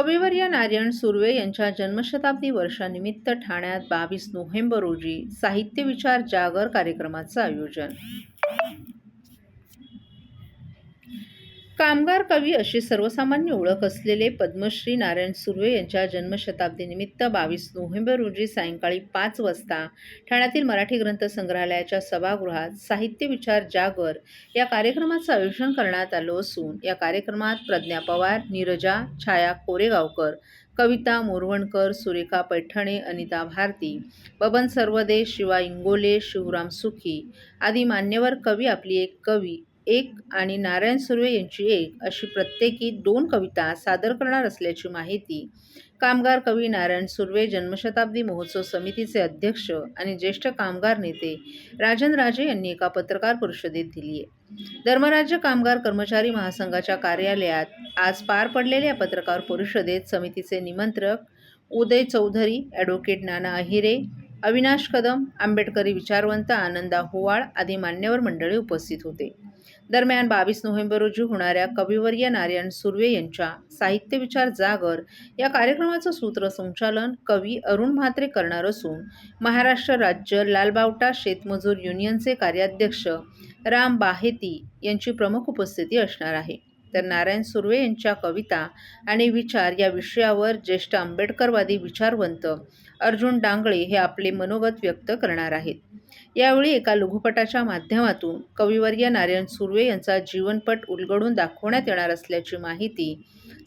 कविवर्य नारायण सुर्वे यांच्या जन्मशताब्दी वर्षानिमित्त ठाण्यात बावीस नोव्हेंबर रोजी साहित्य विचार जागर कार्यक्रमाचं आयोजन. कामगार कवी अशी सर्वसामान्य ओळख असलेले पद्मश्री नारायण सुर्वे यांच्या जन्मशताब्दीनिमित्त बावीस नोव्हेंबर रोजी सायंकाळी पाच वाजता ठाण्यातील मराठी ग्रंथ संग्रहालयाच्या सभागृहात साहित्य विचार जागर या कार्यक्रमाचं आयोजन करण्यात आलं असून या कार्यक्रमात प्रज्ञा पवार नीरजा छाया कोरेगावकर कविता मोरवणकर सुरेखा पैठणे अनिता भारती बबन सर्वदे शिवा इंगोले शिवराम सुखी आदी मान्यवर कवी आपली एक कवी एक आणि नारायण सुर्वे यांची एक अशी प्रत्येकी दोन कविता सादर करणार असल्याची माहिती कामगार कवी नारायण सुर्वे जन्मशताब्दी महोत्सव समितीचे अध्यक्ष आणि ज्येष्ठ कामगार नेते राजन राजे यांनी एका पत्रकार परिषदेत दिली आहे. धर्मराज्य कामगार कर्मचारी महासंघाच्या कार्यालयात आज पार पडलेल्या पत्रकार परिषदेत समितीचे निमंत्रक उदय चौधरी ॲडव्होकेट नाना अहिरे अविनाश कदम आंबेडकरी विचारवंत आनंदा होवाळ आदी मान्यवर मंडळी उपस्थित होते. दरम्यान बावीस नोव्हेंबर रोजी होणाऱ्या कविवर्य नारायण सुर्वे यांच्या साहित्य विचार जागर या कार्यक्रमाचं सूत्रसंचालन कवी अरुण म्हात्रे करणार असून महाराष्ट्र राज्य लालबावटा शेतमजूर युनियनचे कार्याध्यक्ष राम बाहेती यांची प्रमुख उपस्थिती असणार आहे. तर नारायण सुर्वे यांच्या कविता आणि विचार या विषयावर ज्येष्ठ आंबेडकरवादी विचारवंत अर्जुन डांगळे हे आपले मनोगत व्यक्त करणार आहेत. यावेळी एका लघुपटाच्या माध्यमातून कविवर्य नारायण सुर्वे यांचा जीवनपट उलगडून दाखवण्यात येणार असल्याची माहिती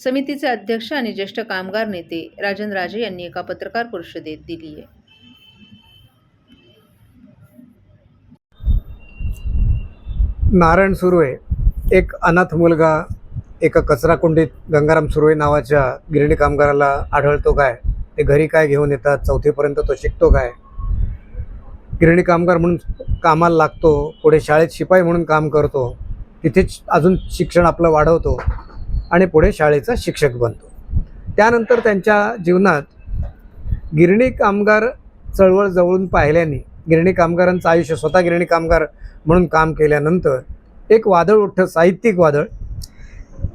समितीचे अध्यक्ष आणि ज्येष्ठ कामगार नेते राजन राजे यांनी एका पत्रकार परिषदेत दिली आहे. नारायण सुर्वे एक अनाथ मुलगा एका कचराकुंडीत गंगाराम सुर्वे नावाच्या गिरणी कामगाराला आढळतो काय? ते घरी काय घेऊन येतात चौथीपर्यंत तो शिकतो काय? गिरणी कामगार म्हणून कामाला लागतो पुढे शाळेत शिपाई म्हणून काम करतो तिथेच अजून शिक्षण आपलं वाढवतो आणि पुढे शाळेचा शिक्षक बनतो. त्यानंतर त्यांच्या जीवनात गिरणी कामगार चळवळ जवळून पाहिल्याने गिरणी कामगारांचं आयुष्य स्वतः गिरणी कामगार म्हणून काम केल्यानंतर एक वादळ उठतं साहित्यिक वादळ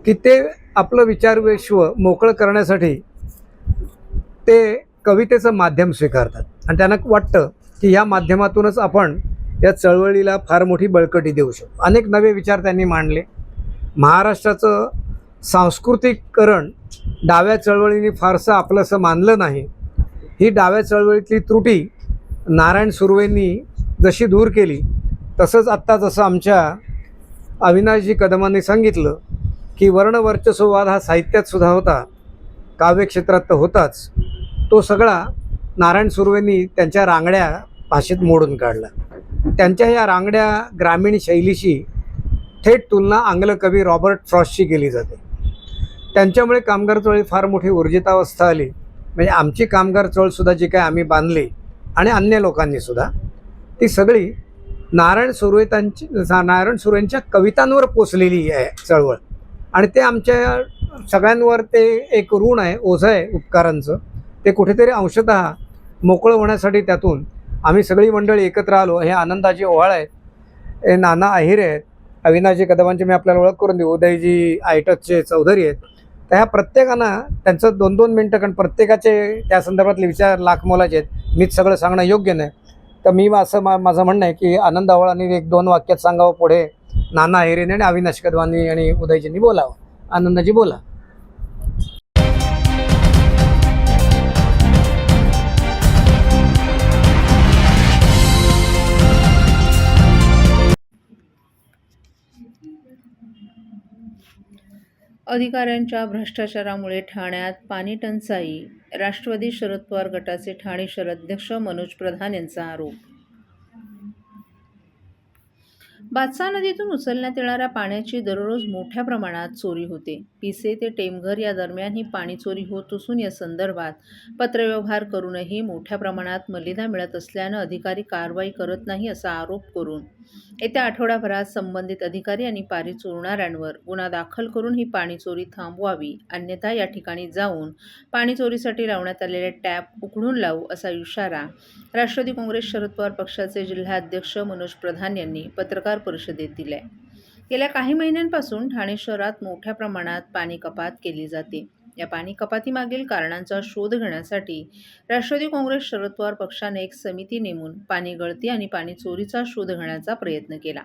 की ते आपलं विचारविश्व मोकळं करण्यासाठी ते कवितेचं माध्यम स्वीकारतात. आणि त्यांना वाटतं की ह्या माध्यमातूनच आपण या चळवळीला फार मोठी बळकटी देऊ शकतो अनेक नवे विचार त्यांनी मांडले. महाराष्ट्राचं सांस्कृतिककरण डाव्या चळवळीने फारसं आपलंसं मानलं नाही. ही डाव्या चळवळीतली त्रुटी नारायण सुर्वेंनी जशी दूर केली तसंच आत्ता जसं आमच्या अविनाशजी कदमांनी सांगितलं की वर्णवर्चस्ववाद हा साहित्यात सुद्धा होता. काव्यक्षेत्रात तर होताच. तो सगळा नारायण सुर्वेंनी त्यांच्या रांगड्या भाषेत मोडून काढला. त्यांच्या या रांगड्या ग्रामीण शैलीशी थेट तुलना आंग्ल कवी रॉबर्ट फ्रॉस्टची केली जाते. त्यांच्यामुळे कामगार चळी फार मोठी ऊर्जितावस्था आली. म्हणजे आमची कामगार चळसुद्धा जी काय आम्ही बांधली आणि अन्य लोकांनीसुद्धा ती सगळी नारायण सुर्वेतांची नारायण सुर्वेंच्या कवितांवर पोचलेली आहे चळवळ. आणि ते आमच्या सगळ्यांवर ते एक ऋण आहे ओझं आहे उपकारांचं. ते कुठेतरी अंशतः मोकळं होण्यासाठी त्यातून आम्ही सगळी मंडळी एकत्र आलो. हे आनंदाची ओहाळ आहे. हे नाना अहिर आहेत. अविनाशजी कदमांची मी आपल्याला ओळख करून देऊ. उदयजी आयटसचे चौधरी आहेत. तर ह्या प्रत्येकानं त्यांचं दोन दोन मिनटं कारण प्रत्येकाचे त्या संदर्भातले विचार लाख मोलाचे आहेत. मीच सगळं सांगणं योग्य नाही. तर मी असं मा माझं म्हणणं आहे की आनंद आव्हाळांनी एक दोन वाक्यात सांगावं पुढे नाना अहिरेने आणि अविनाश कदमांनी आणि उदयजींनी बोलावं. आनंदाजी बोला. अधिकाऱ्यांच्या भ्रष्टाचारामुळे ठाण्यात पाणी टंचाई राष्ट्रवादी शरद पवार गटाचे ठाणे शहराध्यक्ष मनोज प्रधान यांचा आरोप. बादसा नदीतून उचलण्यात येणाऱ्या पाण्याची दररोज मोठ्या प्रमाणात चोरी होते. पिसे ते टेमघर या दरम्यान ही पाणी चोरी होत असून या संदर्भात पत्रव्यवहार करूनही मोठ्या प्रमाणात मलिदा मिळत असल्यानं अधिकारी कारवाई करत नाही असा आरोप करून येत्या आठवडाभरात संबंधित अधिकारी आणि पाणी चोरणाऱ्यांवर गुन्हा दाखल करून ही पाणी चोरी थांबवावी अन्यथा या ठिकाणी जाऊन पाणी चोरीसाठी लावण्यात आलेले टॅप उघडून लावू असा इशारा राष्ट्रवादी काँग्रेस शरद पवार पक्षाचे जिल्हाध्यक्ष मनोज प्रधान यांनी पत्रकार परिषदेत दिले गेल्या काही महिन्यांपासून ठाणे शहरात मोठ्या प्रमाणात पाणी कपात केली जाते. या पाणी कपातीमागील कारणांचा शोध घेण्यासाठी राष्ट्रवादी काँग्रेस शरद पवार पक्षाने एक समिती नेमून पाणी गळती आणि पाणी चोरीचा शोध घेण्याचा प्रयत्न केला.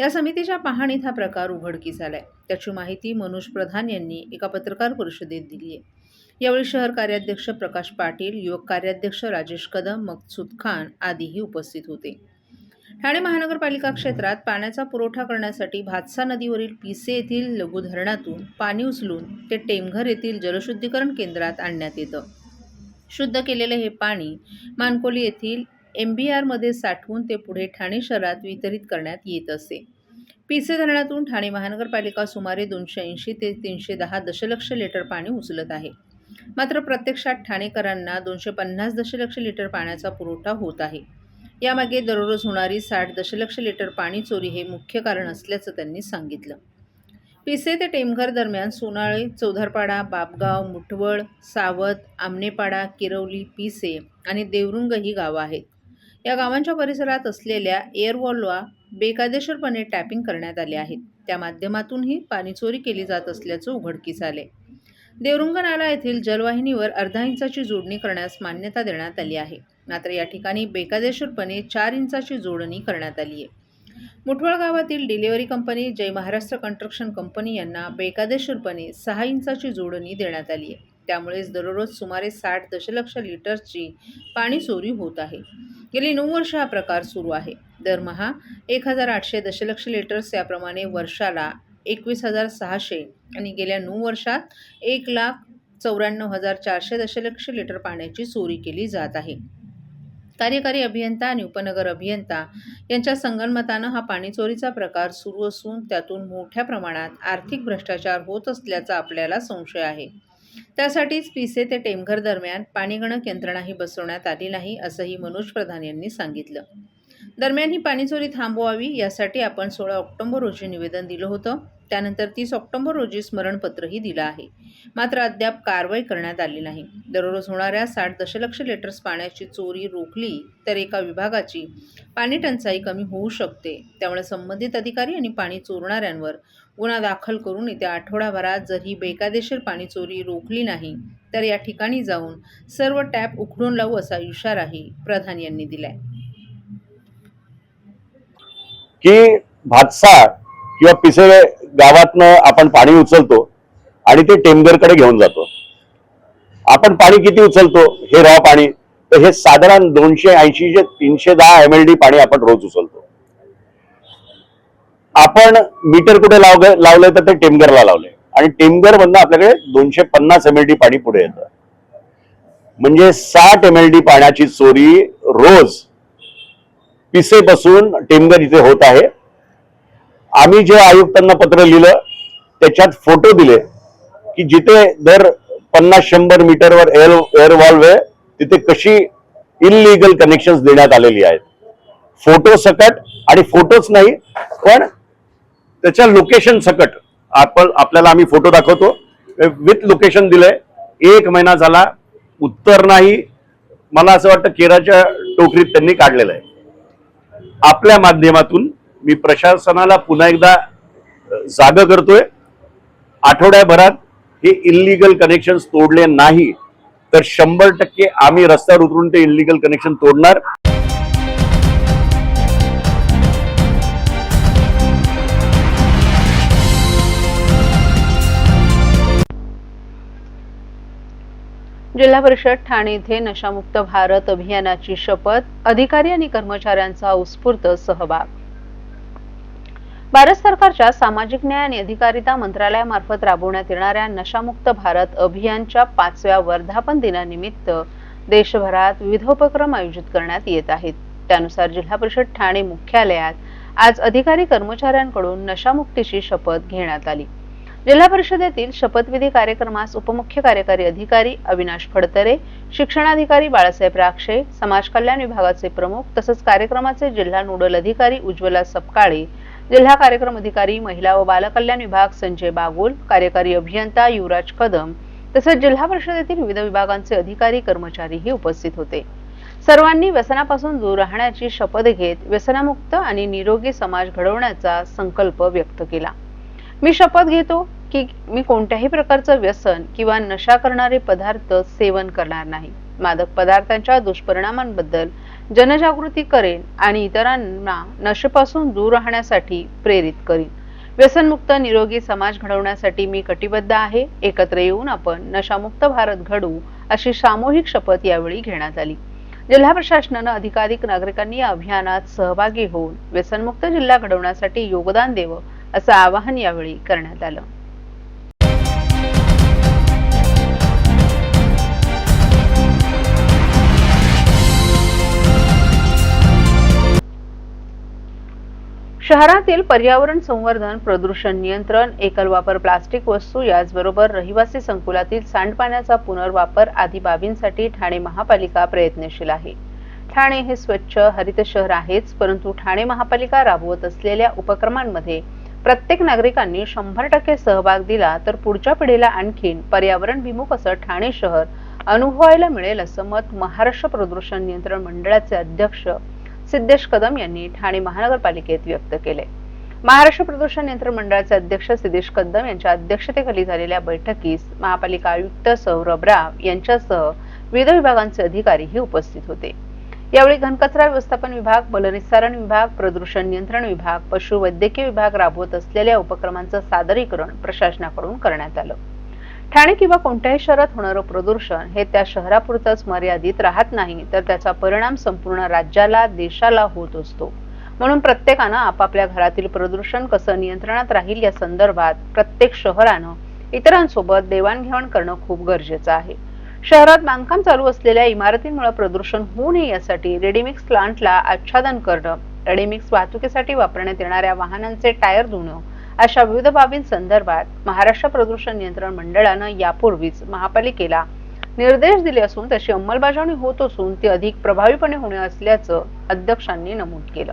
या समितीच्या पाहणीत हा प्रकार उघडकीस आलाय. त्याची माहिती मनोज प्रधान यांनी एका पत्रकार परिषदेत दिली आहे. यावेळी शहर कार्याध्यक्ष प्रकाश पाटील युवक कार्याध्यक्ष राजेश कदम मकसूद खान आदीही उपस्थित होते. ठाणे महानगरपालिका क्षेत्रात पाण्याचा पुरवठा करण्यासाठी भातसा नदीवरील पिसे येथील लघु धरणातून पाणी उचलून ते टेमघर येथील जलशुद्धीकरण केंद्रात आणण्यात येतं. शुद्ध केलेले हे पाणी मानकोली येथील एम बी आरमध्ये साठवून ते पुढे ठाणे शहरात वितरित करण्यात येत असे. पिसे धरणातून ठाणे महानगरपालिका सुमारे दोनशे ऐंशी ते तीनशे दहा दशलक्ष लिटर पाणी उचलत आहे. मात्र प्रत्यक्षात ठाणेकरांना दोनशे पन्नास दशलक्ष लिटर पाण्याचा पुरवठा होत आहे. यामागे दररोज होणारी साठ दशलक्ष लिटर पाणी चोरी हे मुख्य कारण असल्याचं त्यांनी सांगितलं. पिसे ते टेमघर दरम्यान सोनाळे चौधारपाडा बापगाव मुठवळ सावत आमनेपाडा किरवली पिसे आणि देवरुंग ही गावं आहेत. या गावांच्या परिसरात असलेल्या एअरवॉलला बेकायदेशीरपणे टॅपिंग करण्यात आले आहेत त्या माध्यमातूनही पाणी चोरी केली जात असल्याचं उघडकीस आले. देवरुंग नाला येथील जलवाहिनीवर अर्धा इंचाची जोडणी करण्यास मान्यता देण्यात आली आहे. मात्र या ठिकाणी बेकायदेशीरपणे चार इंचाची जोडणी करण्यात आली आहे. मुठवळ गावातील delivery company Jai Maharashtra construction company यांना बेकायदेशीरपणे सहा इंचाची जोडणी देण्यात आली आहे. त्यामुळेच दररोज सुमारे साठ दशलक्ष लिटरची पाणी चोरी होत आहे. गेली नऊ वर्ष हा प्रकार सुरू आहे. दरमहा एक हजार आठशे दशलक्ष लिटर्स याप्रमाणे वर्षाला एकवीस हजार सहाशे आणि गेल्या नऊ वर्षात एक लाख चौऱ्याण्णव हजार चारशे दशलक्ष लिटर पाण्याची चोरी केली जात आहे. कार्यकारी अभियंता आणि उपनगर अभियंता यांच्या संगनमतानं हा पाणीचोरीचा प्रकार सुरू असून त्यातून मोठ्या प्रमाणात आर्थिक भ्रष्टाचार होत असल्याचा आपल्याला संशय आहे. त्यासाठीच पिसे ते टेमघर दरम्यान पाणीगणक यंत्रणाही बसवण्यात आली नाही असंही मनोज प्रधान यांनी सांगितलं. दरम्यान ही पाणीचोरी थांबवावी यासाठी आपण सोळा ऑक्टोबर रोजी निवेदन दिलं होतं. त्यानंतर तीस ऑक्टोबर रोजी स्मरणपत्रही दिलं आहे. मात्र अद्याप कारवाई करण्यात आली नाही. दररोज होणाऱ्या साठ दशलक्ष लिटर्स पाण्याची चोरी रोखली तर एका विभागाची पाणी टंचाई कमी होऊ शकते. त्यामुळे संबंधित अधिकारी आणि पाणी चोरणाऱ्यांवर गुन्हा दाखल करून येत्या आठवडाभरात जर ही बेकायदेशीर पाणी चोरी रोखली नाही तर या ठिकाणी जाऊन सर्व टॅप उखडून लावू असा इशाराही प्रधान यांनी दिलाय. की भातसा किंवा पिसे गावातनं आपण पाणी उचलतो आणि ते टेमघरकडे घेऊन जातो. आपण पाणी किती उचलतो? हे रॉ पाणी. तर हे साधारण दोनशे ऐंशी ते तीनशे दहा एम एल डी पाणी आपण रोज उचलतो. आपण मीटर कुठे लाव लावलंय तर ते टेमघरला लावलंय. आणि टेमघर मधनं आपल्याकडे दोनशे पन्नास एम एल डी पाणी पुढे येतं. म्हणजे साठ एम एल डी पाण्याची चोरी रोज पिसे बसून टेमघर इथे होत आहे. आम्ही जे आयुक्तांना पत्र लिहिलं त्याच्यात फोटो दिले की जिथे दर पन्नास शंभर मीटरवर एअर एअर वॉल्व आहे तिथे कशी इनलिगल कनेक्शन देण्यात आलेली आहेत. फोटो सकट आणि फोटोच नाही पण त्याच्या लोकेशन सकट. आपण आपल्याला आम्ही फोटो दाखवतो. विथ लोकेशन दिलंय. एक महिना झाला उत्तर नाही. मला असं वाटतं केराच्या टोकरीत त्यांनी काढलेलं आहे. आपल्या माध्यमातून मी प्रशासनाला पुन्हा एकदा जाग करतोय. आठवड्याभरात हे इलिगल कनेक्शन तोडले नाही तर शंभर टक्के आम्ही रस्त्यावर उतरून ते इलिगल कनेक्शन तोडणार. जिल्हा परिषद ठाणे येथे नशामुक्त भारत अभियानाची शपथ अधिकारी आणि कर्मचाऱ्यांचा उत्स्फूर्त सहभाग. भारत सरकारच्या सामाजिक न्याय आणि अधिकारिता मंत्रालयामार्फत राबवण्यात येणाऱ्या नशामुक्त भारत अभियानच्या पाचव्या वर्धापन दिनानिमित्त देशभरात विविध उपक्रम आयोजित करण्यात येत आहेत. त्यानुसार जिल्हा परिषद ठाणे मुख्यालयात आज अधिकारी कर्मचाऱ्यांकडून नशामुक्तीची शपथ घेण्यात आली. जिल्हा परिषदेतील शपथविधी कार्यक्रमास उपमुख्य कार्यकारी अधिकारी अविनाश फडतरे शिक्षणाधिकारी बाळासाहेब राक्षे समाज कल्याण विभागाचे प्रमुख तसंच कार्यक्रमाचे जिल्हा नोडल अधिकारी उज्ज्वला सपकाळे जिल्हा कार्यक्रम अधिकारी महिला व बालकल्याण विभाग संजय बागुल कार्यकारी अभियंता युवराज कदम तसंच जिल्हा परिषदेतील विविध विभागांचे अधिकारी कर्मचारीही उपस्थित होते. सर्वांनी व्यसनापासून दूर राहण्याची शपथ घेत व्यसनामुक्त आणि निरोगी समाज घडवण्याचा संकल्प व्यक्त केला. मी शपथ घेतो की मी कोणत्याही प्रकारचं व्यसन किंवा नशा करणारे पदार्थ सेवन करणार नाही. मादक पदार्थांच्या दुष्परिणामांबद्दल जनजागृती करेन आणि इतरांना नशेपासून दूर राहण्यासाठी प्रेरित करीन. व्यसनमुक्त निरोगी समाज घडवण्यासाठी मी कटिबद्ध आहे. एकत्र येऊन आपण नशामुक्त भारत घडू अशी सामूहिक शपथ यावेळी घेण्यात आली. जिल्हा प्रशासनानं अधिकाधिक नागरिकांनी या अभियानात सहभागी होऊन व्यसनमुक्त जिल्हा घडवण्यासाठी योगदान द्यावं असं आवाहन यावेळी करण्यात आलं. शहरातील पर्यावरण संवर्धन प्रदूषण नियंत्रण एकल वापर प्लास्टिक वस्तू याचबरोबर रहिवासी संकुलातील सांडपाण्याचा पुनर्वापर आदी बाबींसाठी ठाणे महापालिका प्रयत्नशील आहे. ठाणे हे स्वच्छ हरित शहर आहेच परंतु ठाणे महापालिका राबवत असलेल्या उपक्रमांमध्ये प्रत्येक नागरिकांनी शंभर टक्के सहभाग दिला तर पुढच्या पिढीला आणखीन पर्यावरण विमुख असं ठाणे शहर अनुभवायला मिळेल असं मत महाराष्ट्र प्रदूषण नियंत्रण मंडळाचे अध्यक्ष सिद्धेश कदम यांनी ठाणे महानगरपालिकेत व्यक्त केले. महाराष्ट्र प्रदूषण नियंत्रण मंडळाचे अध्यक्ष सिद्धेश कदम यांच्या अध्यक्षतेखाली झालेल्या बैठकीस महापालिका आयुक्त सौरभ राव यांच्यासह विविध विभागांचे अधिकारीही उपस्थित होते. यावेळी घनकचरा व्यवस्थापन विभाग मलनिस्सारण विभाग प्रदूषण नियंत्रण विभाग पशुवैद्यकीय विभाग राबवत असलेल्या उपक्रमांचं सादरीकरण प्रशासनाकडून करण्यात आलं. ठाणे किंवा कोणत्याही शहरात होणारं प्रदूषण हे त्या शहरापुरतंच मर्यादित राहत नाही तर त्याचा परिणाम संपूर्ण राज्याला देशाला होत असतो. म्हणून प्रत्येकानं आपापल्या घरातील प्रदूषण कसं नियंत्रणात राहील या संदर्भात प्रत्येक शहरानं इतरांसोबत देवाणघेवाण करणं खूप गरजेचं आहे. शहरात बांधकाम चालू असलेल्या इमारतींमुळे प्रदूषण होऊ नये यासाठी रेडीमिक्स प्लांटला आच्छादन करणं रेडीमिक्स वाहतुकीसाठी वापरण्यात येणाऱ्या वाहनांचे टायर धुणं अशा विविध बाबींसंदर्भात महाराष्ट्र प्रदूषण नियंत्रण मंडळानं यापूर्वीच महापालिकेला निर्देश दिले असून त्याची अंमलबजावणी होत असून ती अधिक प्रभावीपणे होणे असल्याचं अध्यक्षांनी नमूद केलं.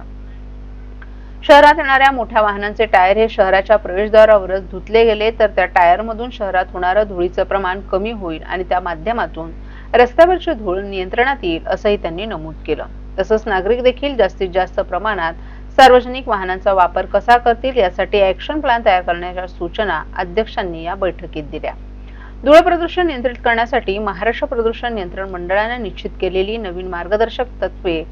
शहरात येणाऱ्या मोठ्या वाहनांचे टायर हे शहराच्या प्रवेशद्वारावरच धुतले गेले तर त्या टायरमधून शहरात होणारं धुळीचं प्रमाण कमी होईल आणि त्या माध्यमातून रस्त्यावरची धूळ नियंत्रणात येईल असंही त्यांनी नमूद केलं. तसंच नागरिक देखील जास्तीत जास्त प्रमाणात सार्वजनिक वाहनांचा वापर कसा करतील यासाठी ऍक्शन प्लॅन तयार करण्याच्या सूचना अध्यक्षांनी या बैठकीत दिल्या. धूळ प्रदूषण नियंत्रित करण्यासाठी महाराष्ट्र प्रदूषण नियंत्रण मंडळाने निश्चित केलेली नवीन मार्गदर्शक तत्वे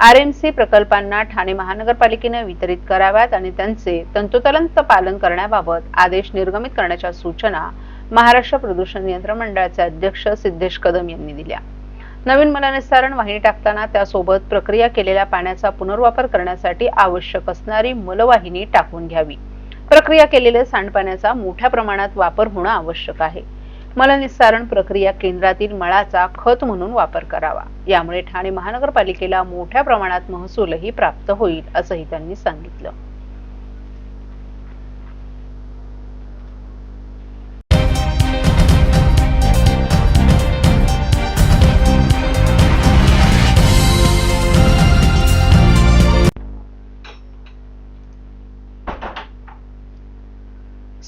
आर एम सी प्रकल्पांना ठाणे महानगरपालिकेने वितरित कराव्यात आणि त्यांचे तंतोतंत पालन करण्याबाबत आदेश निर्गमित करण्याच्या सूचना महाराष्ट्र प्रदूषण नियंत्रण मंडळाचे अध्यक्ष सिद्धेश कदम यांनी दिल्या. नवीन मलनिस्सारण वाहिनी टाकताना त्यासोबत प्रक्रिया केलेल्या पाण्याचा पुनर्वापर करण्यासाठी आवश्यक असणारी मलवाहिनी टाकून घ्यावी. प्रक्रिया केलेल्या सांडपाण्याचा मोठ्या प्रमाणात वापर होणं आवश्यक आहे. मलनिस्सारण प्रक्रिया केंद्रातील मळाचा खत म्हणून वापर करावा. यामुळे ठाणे महानगरपालिकेला मोठ्या प्रमाणात महसूलही प्राप्त होईल असंही त्यांनी सांगितलं.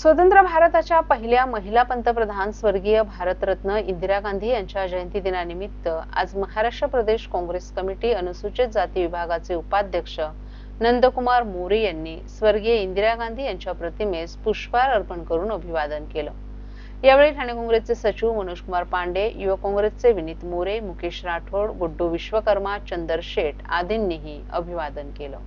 स्वतंत्र भारताच्या पहिल्या महिला पंतप्रधान स्वर्गीय भारतरत्न इंदिरा गांधी यांच्या जयंती दिनानिमित्त आज महाराष्ट्र प्रदेश काँग्रेस कमिटी अनुसूचित जाती विभागाचे उपाध्यक्ष नंदकुमार मोरे यांनी स्वर्गीय इंदिरा गांधी यांच्या प्रतिमेस पुष्पहार अर्पण करून अभिवादन केलं. यावेळी ठाणे काँग्रेसचे सचिव मनोज कुमार पांडे युवक काँग्रेसचे विनीत मोरे मुकेश राठोड गुड्डू विश्वकर्मा चंदर शेठ आदींनीही अभिवादन केलं.